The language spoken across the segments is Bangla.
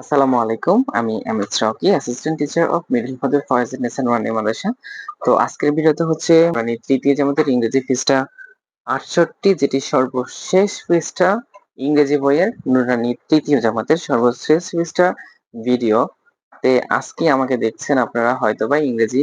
আসসালামু আলাইকুম। আমি M S Rocky assistant teacher of middle father Faiz nation one মাদ্রাসা তো আজকের ভিডিওতে হচ্ছে মানে তৃতীয় জামাতের ইংরেজি পৃষ্ঠা আটষট্টি, যেটি সর্বশেষ পৃষ্ঠা, ইংরেজি বইয়ের নুরানি তৃতীয় জামাতের সর্বশেষ পৃষ্ঠা ভিডিও। তে আজকে আমাকে দেখছেন আপনারা হয়তো বা ইংরেজি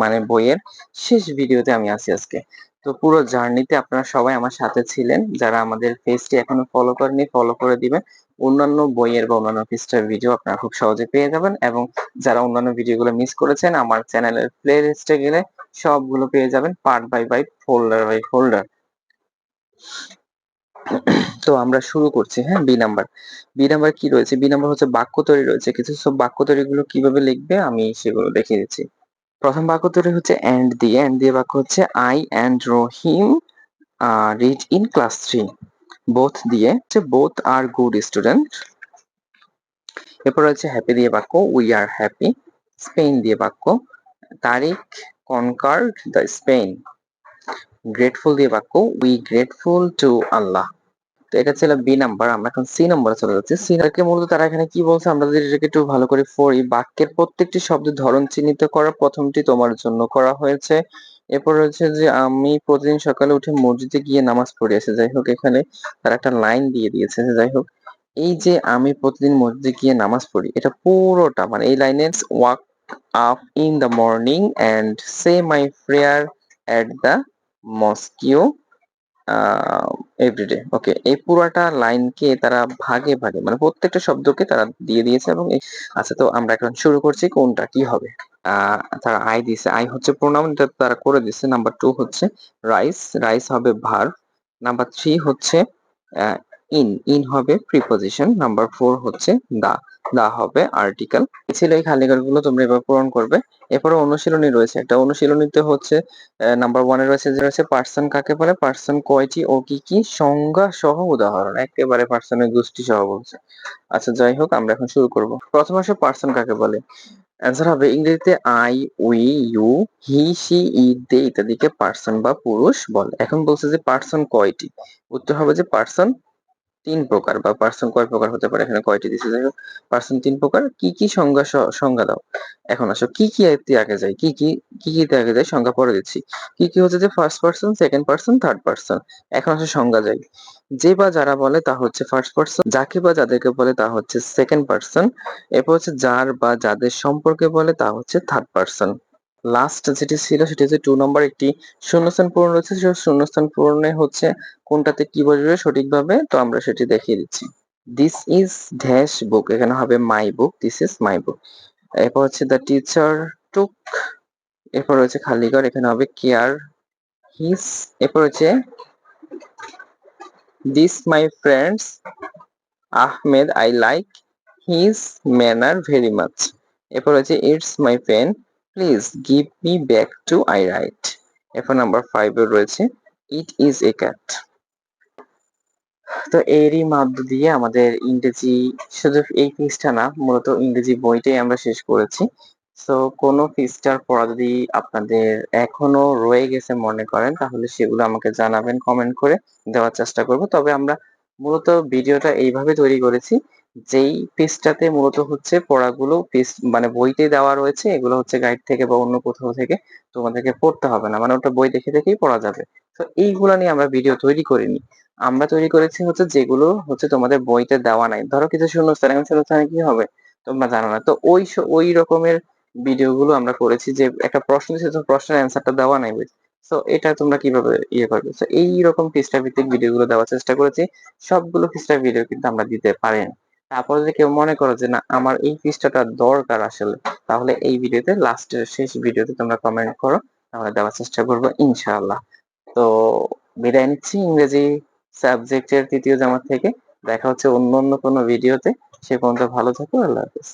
মানে বইয়ের শেষ ভিডিওতে আমি আছি আজকে। তো পুরো জার্নিতে আপনারা সবাই আমার সাথে ছিলেন। যারা আমাদের পেজটি এখনও ফলো করেনি ফলো করে দিবেন। অন্যান্য বইয়ের বা অন্যান্য পৃষ্ঠার ভিডিও আপনারা খুব সহজে পেয়ে যাবেন এবং যারা অন্যান্য ভিডিওগুলো মিস করেছেন, আমার চ্যানেলের প্লে লিস্টে গেলে সবগুলো পেয়ে যাবেন part by by folder by folder তো আমরা শুরু করছি হ্যাঁ বি নাম্বার বি নাম্বার কি রয়েছে? বি নাম্বার হচ্ছে বাক্য তৈরি রয়েছে। কিছু সব বাক্য তৈরিগুলো কীভাবে লিখবে আমি সেগুলো দেখিয়ে দিচ্ছি। প্রথম বাক্য তৈরি হচ্ছে অ্যান্ড দিয়ে অ্যান্ড দিয়ে বাক্য হচ্ছে I and Rahim read in class three both দিয়ে হচ্ছে বোথ আর গুড স্টুডেন্ট এরপর হচ্ছে হ্যাপি দিয়ে বাক্য উই আর হ্যাপি স্পেন দিয়ে বাক্য, তারিখ কনকার্ড দ্য স্পেন গ্রেটফুল দিয়ে বাক্য উই গ্রেটফুল টু আল্লাহ এটা ছিল বি নাম্বার আমরা এখন সি নাম্বারে চলে যাচ্ছি। সি নাম্বারকে মূলত তারা এখানে কি বলছে? আমরা যদি এটাকে একটু ভালো করে পড়ি, বাক্যের প্রত্যেকটি শব্দের ধরন চিহ্নিত করা প্রথমটি তোমার জন্য করা হয়েছে। এরপর হচ্ছে যে আমি প্রতিদিন সকালে উঠে মসজিদে গিয়ে নামাজ পড়ি আসে যাই হোক এখানে তারা একটা লাইন দিয়ে দিয়েছে যাই হোক, এই যে আমি প্রতিদিন মসজিদে গিয়ে নামাজ পড়ি, এটা পুরোটা মানে এই লাইনে walk up in the morning and say my prayer at the mosque everyday okay এই পুরাটা লাইনকে তারা ভাগে ভাগে মানে প্রত্যেকটা শব্দকে তারা দিয়ে দিয়েছে এবং আচ্ছা তো আমরা এখন শুরু করছি কোনটা, কি হবে? তারা আই দিছে আই হচ্ছে প্রোনাউন তারা করে দিছে নাম্বার টু হচ্ছে রাইস রাইস হবে ভার নাম্বার থ্রি হচ্ছে ইন ইন হবে প্রিপোজিশন নাম্বার ফোর হচ্ছে দা দা হবে আর্টিকেল ছিল এই খালি খালিঘরগুলো তোমরা এবার পূরণ করবে। এরপরে অনুশীলনী রয়েছে। একটা অনুশীলনীতে হচ্ছে নাম্বার ওয়ানে রয়েছে যে রয়েছে পার্সন কাকে বলে পার্সন কয়টি ও কি কি সংজ্ঞা সহ উদাহরণ। একেবারে পার্সনের গোষ্ঠী সহ বলছে। আচ্ছা যাই হোক, আমরা এখন শুরু করব। প্রথম আসে পার্সন কাকে বলে। অ্যান্সার হবে ইংরেজিতে I we you he she E they ইত্যাদিকে পার্সন বা পুরুষ বলে। এখন বলছে যে পার্সন কয়টি? উত্তর হবে যে পার্সন তিন প্রকার বা পার্সন কয় প্রকার হতে পারে? এখানে কয়টি দিছে? যাই হোক পার্সন তিন প্রকার, কি কি সংজ্ঞা সংজ্ঞা দাও। এখন আসো, কি কি আগে যায়? কি কি কি কি আগে যায়? সংজ্ঞা পরে দিচ্ছি। কি কি হচ্ছে যে first person second person third person এখন আসো সংজ্ঞা যাই। যে বা যারা বলে তা হচ্ছে ফার্স্ট পার্সন যাকে বা যাদেরকে বলে তা হচ্ছে সেকেন্ড পার্সন এরপর হচ্ছে যার বা যাদের সম্পর্কে বলে তা হচ্ছে থার্ড পার্সন লাস্ট যেটি ছিল সেটি হচ্ছে টু নম্বর একটি শূন্যস্থান পূরণ রয়েছে। সেই শূন্যস্থান পূরণে হচ্ছে কোনটাতে কি বসবে সঠিকভাবে? তো আমরা সেটি দেখিয়ে দিচ্ছি। দিস ইজ ড্যাশ বুক এখানে হবে মাই বুক দিস ইজ মাই বুক এরপর হচ্ছে দ্য টিচার টুক এরপর হচ্ছে খালিগর এখানে হবে কেয়ার হিস এরপর হচ্ছে this my friends Ahmed I like his manner very much এরপর হচ্ছে it's my pen please give me back to I right এরপর নাম্বার ফাইভে রয়েছে ইট ইজ এ ক্যাট তো এরই মাধ্য দিয়ে আমাদের ইংরেজি, শুধু এই পৃষ্ঠা না, মূলত ইংরেজি বইটাই আমরা শেষ করেছি। তো কোনো পৃষ্ঠার পড়া যদি আপনাদের এখনও রয়ে গেছে মনে করেন, তাহলে সেগুলো আমাকে জানাবেন কমেন্ট করে দেওয়ার চেষ্টা করব। তবে আমরা মূলত ভিডিওটা এইভাবে তৈরি করেছি যেই পৃষ্ঠাতে মূলত হচ্ছে পড়াগুলো মানে বইতে দেওয়া রয়েছে, এগুলো হচ্ছে গাইড থেকে বা অন্য কোথাও থেকে তোমাদেরকে পড়তে হবে না। মানে ওটা বই দেখে দেখেই পড়া যাবে। তো এইগুলো নিয়ে আমরা ভিডিও তৈরি করিনি। আমরা তৈরি করেছি হচ্ছে যেগুলো হচ্ছে তোমাদের বইতে দেওয়া নাই। ধরো কিছু শূন্যস্থান এখন শূন্যস্থানে কি হবে? তোমরা জানো না। তো ওই ওই রকমের ভিডিওগুলো আমরা করেছি যে একটা প্রশ্ন দিচ্ছে প্রশ্নের অ্যান্সারটা দেওয়া নাই তো এটা তোমরা কীভাবে ইয়ে করবে? তো এইরকম পৃষ্ঠা ভিত্তিক ভিডিওগুলো দেওয়ার চেষ্টা করেছি। সবগুলো পৃষ্ঠার ভিডিও কিন্তু আমরা দিতে পারি তারপর যদি কেউ মনে করো যে, না, আমার এই পৃষ্ঠাটা দরকার আসলে, তাহলে এই ভিডিওতে, লাস্টের শেষ ভিডিওতে তোমরা কমেন্ট করো, তাহলে দেওয়ার চেষ্টা করব ইনশাআল্লাহ। তো বিদায় নিচ্ছি ইংরেজি সাবজেক্টের তৃতীয় জামার থেকে। দেখা হচ্ছে অন্য অন্য কোনো ভিডিওতে। সে পর্যন্ত ভালো থাকো, আল্লাহ হাফিজ।